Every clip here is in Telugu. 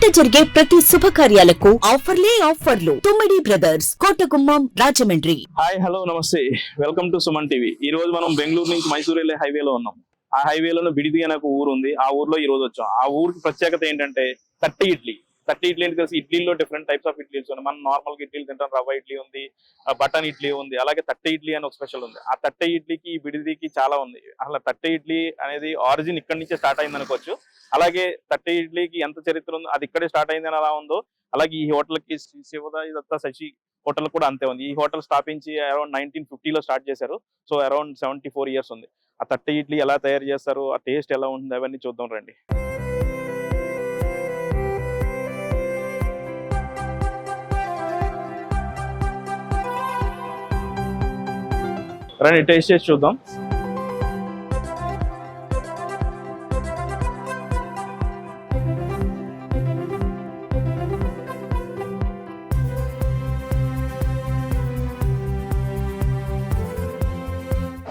ఇంట జరిగే ప్రతి శుభకార్యాలకు ఆఫర్లే ఆఫర్లు. Tummidi brothers Kotagummam Rajahmundry. Hi hello namaste. Welcome to Suman TV. ఈ రోజు మనం బెంగళూరు నుంచి మైసూరు వెళ్ళే హైవేలో ఉన్నాం. ఆ హైవేలోనే బిడిది అనే ఒక ఊరు ఉంది ఆ ఊర్లో ఈ రోజు వచ్చాం. ఆ ఊరికి ప్రత్యేకత ఏంటంటే తట్టి ఇడ్లీ. తట్టి ఇడ్లీ కలిసి ఇడ్లీలో డిఫరెంట్ టైప్స్ ఆఫ్ ఇడ్లీస్ ఉన్నాయి మనం నార్మల్గా ఇడ్లీలు తింటాం రవ్వ ఇడ్లీ ఉంది బటన్ ఇడ్లీ ఉంది అలాగే తట్టె ఇడ్లీ అని ఒక స్పెషల్ ఉంది. ఆ తట్టె ఇడ్లీకి బిడిదికి చాలా ఉంది. అసలు తట్టె ఇడ్లీ అనేది ఆరిజిన్ ఇక్కడి నుంచే స్టార్ట్ అయింది అనుకోవచ్చు. అలాగే తట్టె ఇడ్లీకి ఎంత చరిత్ర ఉందో అది ఇక్కడే స్టార్ట్ అయింది అని అలా ఉందో అలాగే ఈ హోటల్కి శ్రీ శశి హోటల్ కూడా అంతే ఉంది. ఈ హోటల్ స్థాపించి అరౌండ్ నైన్టీన్ ఫిఫ్టీలో స్టార్ట్ చేశారు. So around seventy four years ఉంది. ఆ తట్టె ఇడ్లీ ఎలా తయారు చేస్తారు ఆ టేస్ట్ ఎలా ఉంటుంది అవన్నీ చూద్దాం రండి. రండి టేస్ట్ చేసి చూద్దాం.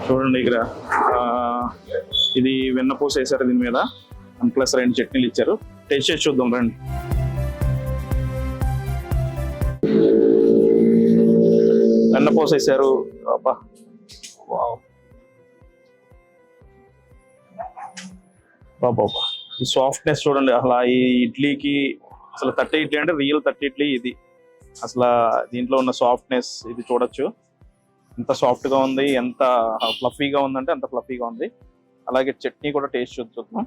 చూడండి ఇక్కడ ఇది వెన్నపూస వేసారు దీని మీద. వన్ ప్లస్ రెండు చట్నీలు ఇచ్చారు. టేస్ట్ చేసి చూద్దాం రండి. వెన్నపూస వేసారు అబ్బా. వావ్. బాబా ఈ సాఫ్ట్నెస్ చూడండి అసలు ఈ ఇడ్లీకి అసలు తట్టి ఇడ్లీ అంటే రియల్ తట్టి ఇడ్లీ ఇది. అసలు దీంట్లో ఉన్న సాఫ్ట్నెస్ ఇది చూడొచ్చు. ఎంత సాఫ్ట్గా ఉంది ఎంత ఫ్లఫీగా ఉందంటే అంత ఫ్లఫీగా ఉంది. అలాగే చట్నీ కూడా టేస్ట్ చూద్దాం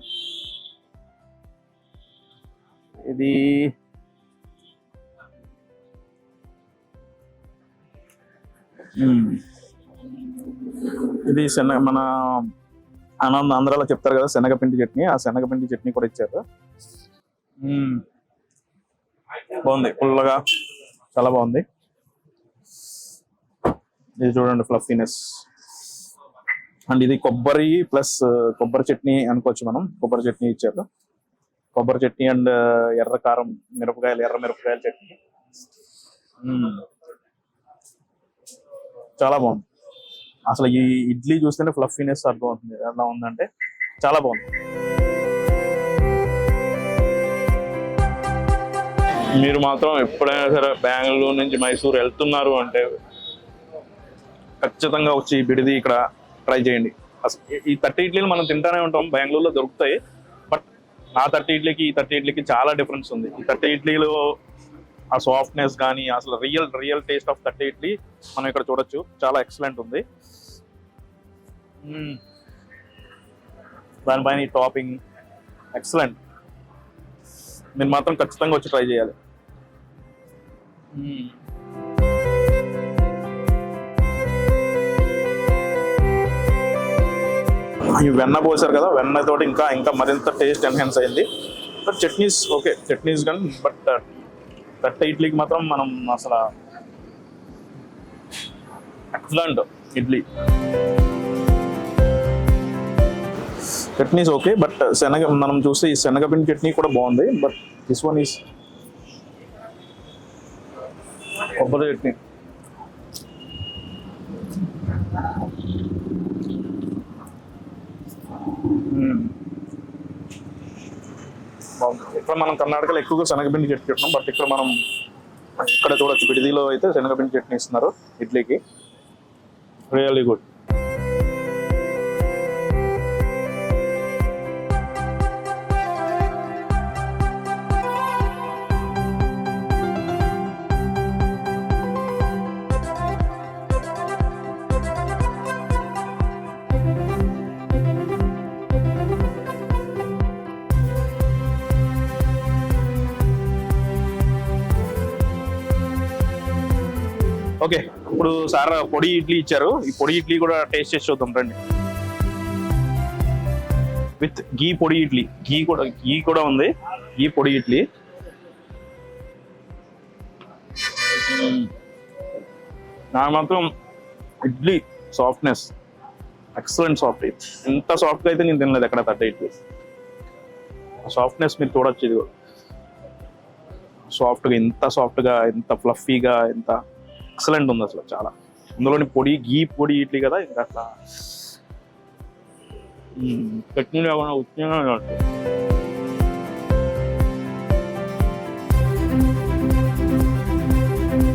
ఇది ఇది శనగ మన ఆనంద ఆంధ్రాలో చెప్తారు కదా శనగపిండి చట్నీ. ఆ శనగపిండి చట్నీ కూడా ఇచ్చారు. బాగుంది. పుల్లగా చాలా బాగుంది. ఇది చూడండి ఫ్లఫీనెస్. అండ్ ఇది కొబ్బరి ప్లస్ కొబ్బరి చట్నీ అనుకోవచ్చు మనం. కొబ్బరి చట్నీ ఇచ్చారు. కొబ్బరి చట్నీ అండ్ ఎర్ర కారం మిరపకాయలు ఎర్ర మిరపకాయల చట్నీ. చాలా బాగుంది. అసలు ఈ ఇడ్లీ చూస్తేనే ఫ్లఫీనెస్ అర్థం అవుతుంది ఎలా ఉందంటే చాలా బాగుంది. మీరు మాత్రం ఎప్పుడైనా సరే బెంగళూరు నుంచి మైసూర్ వెళ్తున్నారు అంటే ఖచ్చితంగా వచ్చి బిడిది ఇక్కడ ట్రై చేయండి. అసలు ఈ- థర్టీ ఇడ్లీలు మనం తింటానే ఉంటాం బెంగళూరులో దొరుకుతాయి బట్ నా థర్టీ ఇడ్లీకి ఈ థర్టీ ఇడ్లీకి చాలా డిఫరెన్స్ ఉంది. ఈ థర్టీ ఇడ్లీలో ఆ సాఫ్ట్నెస్ కానీ అసలు రియల్ రియల్ టేస్ట్ ఆఫ్ తట్టి ఇడ్లీ మనం ఇక్కడ చూడొచ్చు. చాలా ఎక్సలెంట్ ఉంది. దానిపైన ఈ టాపింగ్ ఎక్సలెంట్ మీరు మాత్రం ఖచ్చితంగా వచ్చి ట్రై చేయాలి. వెన్న పోసారు కదా వెన్న తోటి ఇంకా ఇంకా మరింత టేస్ట్ ఎన్హాన్స్ అయింది. బట్ చట్నీస్ ఓకే చట్నీస్ కానీ బట్ తట్ట ఇడ్లీకి మాత్రం మనం అసలు excellent idli chutneys okay but శనగ మనం చూస్తే ఈ శనగపిండి చట్నీ కూడా బాగుంది బట్ దిస్ వన్ ఈస్ కొబ్బరి చట్నీ మ్మ్. బాగుంటుంది. ఇక్కడ మనం కర్ణాటకలో ఎక్కువగా శనగపిండి చట్నీ తింటున్నాం బట్ ఇక్కడ మనం ఇక్కడ చూడొచ్చు బిడిదిలో అయితే శనగపిండి చట్నీ ఇస్తున్నారు ఇడ్లీకి. రియల్లీ గుడ్ ఓకే ఇప్పుడు సార్ పొడి ఇడ్లీ ఇచ్చారు. ఈ పొడి ఇడ్లీ కూడా టేస్ట్ చేసి చూద్దాం రండి. విత్ గీ పొడి ఇడ్లీ. గీ కూడా గీ కూడా ఉంది. గీ పొడి ఇడ్లీ. నాకు మాత్రం ఇడ్లీ సాఫ్ట్నెస్ ఎక్సలెంట్ సాఫ్ట్ ఇంత సాఫ్ట్గా అయితే నేను తినలేదు ఎక్కడ తట్ట ఇడ్లీ. సాఫ్ట్నెస్ మీరు చూడొచ్చు ఇది సాఫ్ట్గా ఇంత సాఫ్ట్గా ఇంత ఫ్లఫీగా ఇంత ఎక్సలెంట్ ఉంది అసలు చాలా. అందులోని పొడి గీ పొడి ఇడ్లీ కదా ఇంకా అట్లా. చట్నీ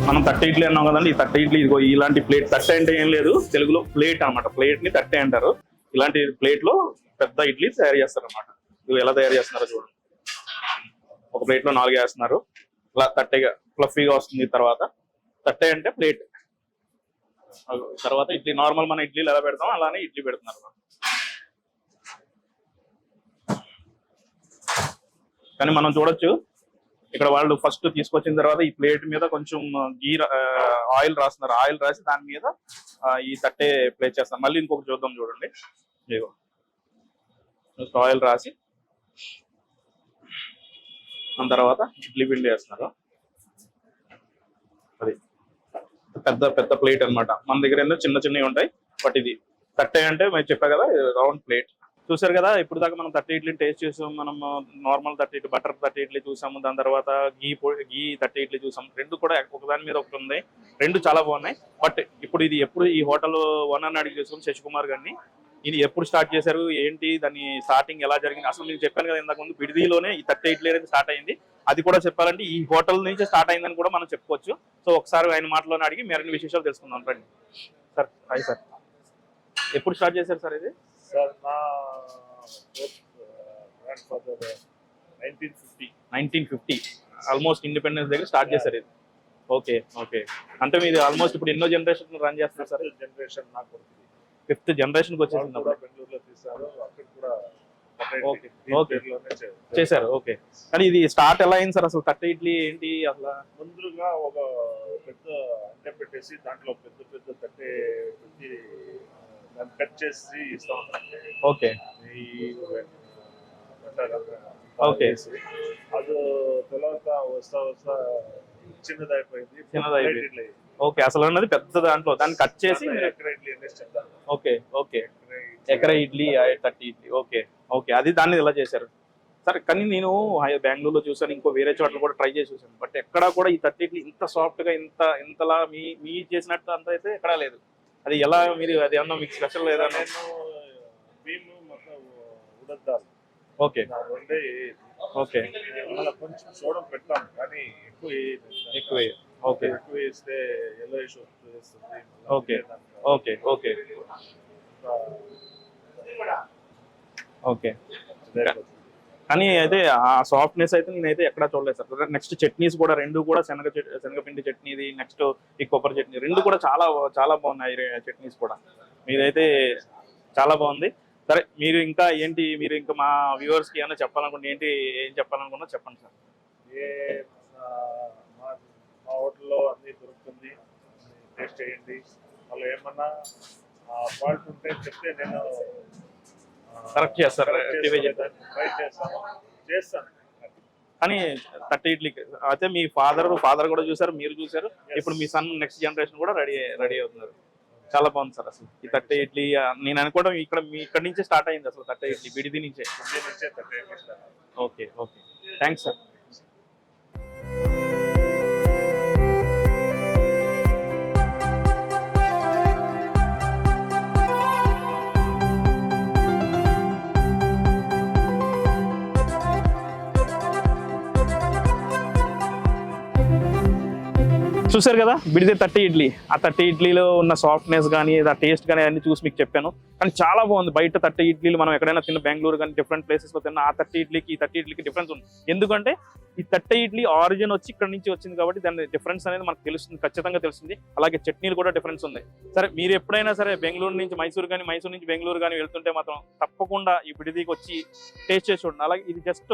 మనం తట్టె ఇడ్లీ అన్నాం కదండి ఈ తట్టె ఇడ్లీ ఇదిగో ఇలాంటి ప్లేట్ తట్టె అంటే ఏం లేదు తెలుగులో ప్లేట్ అనమాట ప్లేట్ని తట్టె అంటారు. ఇలాంటి ప్లేట్లో పెద్ద ఇడ్లీ తయారు చేస్తారు అనమాట ఇవి ఎలా తయారు చేస్తున్నారో చూడండి. ఒక ప్లేట్లో నాలుగు వేస్తున్నారు. ఇలా తట్టెగా ఫ్లఫీగా వస్తుంది తర్వాత. తట్టే అంటే ప్లేట్ తర్వాత ఇడ్లీ నార్మల్ మన ఇడ్లీలు ఎలా పెడతాం అలానే ఇడ్లీ పెడుతున్నారు కానీ మనం చూడొచ్చు ఇక్కడ వాళ్ళు ఫస్ట్ తీసుకొచ్చిన తర్వాత ఈ ప్లేట్ మీద కొంచెం గీ ఆయిల్ రాస్తున్నారు. ఆయిల్ రాసి దాని మీద ఈ తట్టే ప్లేట్ చేస్తారు మళ్ళీ ఇంకొకటి చూద్దాం చూడండి. ఇదిగో. ఆయిల్ రాసి దాని తర్వాత ఇడ్లీ పిండి వేస్తున్నారు అది పెద్ద పెద్ద ప్లేట్ అన్నమాట. మన దగ్గర ఏందో చిన్న చిన్నవి ఉంటాయి. బట్ ఇది తట్టే అంటే మేము చెప్పా కదా రౌండ్ ప్లేట్ చూసారు కదా ఇప్పుడు దాకా మనం థర్టీ ఇడ్లీ టేస్ట్ చేసాం. మనం normal thirty idli butter thirty idli చూసాము. దాని తర్వాత గీ గీ థర్టీ ఇడ్లీ చూసాం. రెండు కూడా ఒకదాని మీద ఒకటి ఉంది. రెండు చాలా బాగున్నాయి. బట్ ఇప్పుడు ఇది ఎప్పుడు ఈ హోటల్ వన్ అడిగి చూసాం శశికుమార్ గారిని. ఇది ఎప్పుడు స్టార్ట్ చేశారు? ఏంటి? దాని స్టార్టింగ్ ఎలా జరిగింది? అసలు నేను చెప్పాను కదా ఇంతకు ముందు బిడిదిలోనే ఈ థర్టీ ఇడ్లీ అనేది స్టార్ట్ అయింది. అది కూడా చెప్పాలంటే ఈ హోటల్ నుంచి స్టార్ట్ అయిందని కూడా మనం చెప్పుకోవచ్చు. సో ఒకసారి ఆయన మాటలోనే అడిగి మరిన్ని విశేషాలు తెలుసుకుందాం. రండి. Sir hi sir. ఎప్పుడు స్టార్ట్ చేశారు సార్ ఇది? సార్ నా grandfather nineteen fifty nineteen fifty almost independence దగ్గర స్టార్ట్ చేశారు ఇది. ఓకే ఓకే అంటే మీరు ఆల్మోస్ట్ ఇప్పుడు ఎన్నో జనరేషన్ రన్ చేస్తున్నారు సార్? జనరేషన్ నాకు ఫిఫ్త్ జనరేషన్ వచ్చేసింది ఓకే, ఓకే. చేశారు ఓకే. కానీ ఇది స్టార్ట్ ఎలా అయింది సార్? అసలు తట్ట ఇడ్లీ ఏంటి అసలు? ముందుగా ఒక పెద్ద అంటె పెట్టేసి దాంట్లో పెద్ద పెద్ద తట్టే పెట్టి దాన్ని కట్ చేసి ఇస్తా. ఓకే. ఓకే. అది తర్వాత వస్తా వస్తా చిన్నదైపోయింది. చిన్నదైపోయింది. ఓకే అసలు ఉన్నది పెద్ద దాంట్లో. దాన్ని కట్ చేసి ఓకే ఓకే. ఎకర idli thirty idli. Okay okay. అది దాన్ని ఇలా చేశారు? సరే కానీ నేను బెంగళూరులో చూసాను ఇంకో వేరే చోట్ల కూడా ట్రై చేసి చూసాను బట్ ఎక్కడా కూడా ఈ థర్టీ ఇడ్లీ ఇంత సాఫ్ట్గా ఇంత ఇంతలా మీ మీ చేసినట్టు అంత అయితే ఎక్కడా లేదు. అది ఎలా మీరు అది ఏమన్నా మీకు స్పెషల్ లేదా? ఓకే. ఓకే. కొంచెం సోడం పెట్టాం కానీ ఎక్కువ. ఎక్కువ ఓకే ఎక్కువ వేస్తే ఎల్లో వస్తుంది ఓకే. ఓకే ఓకే ఓకే కానీ అయితే ఆ సాఫ్ట్నెస్ అయితే నేనైతే ఎక్కడా చూడలేదు సార్. నెక్స్ట్ చట్నీస్ కూడా రెండు కూడా శనగ శనగపిండి చట్నీది నెక్స్ట్ ఈ కొబ్బరి చట్నీ రెండు కూడా చాలా చాలా బాగున్నాయి చట్నీస్ కూడా. మీరైతే చాలా బాగుంది. సరే మీరు ఇంకా ఏంటి మీరు ఇంకా మా వ్యూవర్స్కి ఏమైనా చెప్పాలనుకుంటే ఏంటి ఏం చెప్పాలనుకున్నా చెప్పండి సార్. మా హోటల్లో అన్ని దొరుకుతుంది టేస్ట్ చేయండి. వాళ్ళు ఏమన్నా ఫాల్ట్ ఉంటే చెప్తే నేను కరెక్ట్ చేస్తారు. టీవీ ట్రై చేస్తాను. చేస్తాను. కానీ థర్టీ ఇడ్లీ అయితే మీ ఫాదర్ ఫాదర్ కూడా చూసారు మీరు చూసారు ఇప్పుడు మీ సన్ నెక్స్ట్ జనరేషన్ కూడా రెడీ రెడీ అవుతున్నారు. చాలా బాగుంది సార్ అసలు. ఈ తట్టే ఇడ్లీ నేను అనుకోవడం ఇక్కడ మీ ఇక్కడ నుంచే స్టార్ట్ అయింది అసలు తట్టే ఇడ్లీ బిడిది నుంచే థర్టీ చేస్తాను ఓకే ఓకే థ్యాంక్స్ సార్ చూసారు కదా? బిడితే థర్టీ ఇడ్లీ. ఆ తట్టి ఇడ్లీలో ఉన్న సాఫ్ట్నెస్ కానీ ఆ టేస్ట్ కానీ అన్ని చూసి మీకు చెప్పాను. కానీ చాలా బాగుంది. బయట థర్టీ ఇడ్లీలు మనం ఎక్కడైనా తిన్న బెంగళూరు కానీ డిఫరెంట్ ప్లేసెస్లో తిన్న ఆ థర్టీ ఇడ్లీకి ఈ థర్టీ ఇడ్లీకి డిఫరెన్స్ ఉంది. ఎందుకంటే ఈ తట్ట ఇడ్లీ ఆరిజిన్ వచ్చి ఇక్కడ నుంచి వచ్చింది కాబట్టి దాని డిఫరెన్స్ అనేది మనకు తెలుస్తుంది ఖచ్చితంగా తెలుస్తుంది. అలాగే చట్నీలు కూడా డిఫరెన్స్ ఉంది. సరే మీరు ఎప్పుడైనా సరే బెంగళూరు నుంచి మైసూరు కానీ మైసూరు నుంచి బెంగళూరు కానీ వెళ్తుంటే మాత్రం తప్పకుండా ఈ బిడిదికి వచ్చి టేస్ట్ చేసి చూడండి. అలాగే ఇది జస్ట్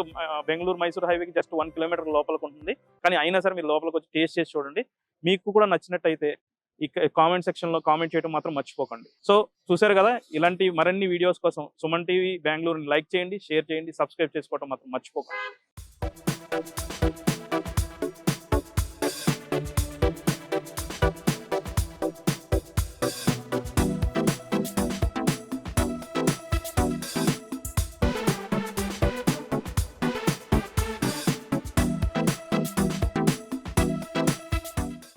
బెంగళూరు మైసూరు హైవేకి జస్ట్ వన్ కిలోమీటర్ లోపలికి ఉంటుంది. కానీ అయినా సరే మీరు లోపలికి వచ్చి టేస్ట్ చేసి చూడండి. మీకు కూడా నచ్చినట్టయితే ఈ కామెంట్ సెక్షన్లో కామెంట్ చేయడం మాత్రం మర్చిపోకండి. సో చూసారు కదా ఇలాంటి మరిన్ని వీడియోస్ కోసం సుమన్ టీవీ బెంగళూరుని లైక్ చేయండి షేర్ చేయండి సబ్స్క్రైబ్ చేసుకోవడం మాత్రం మర్చిపోకండి.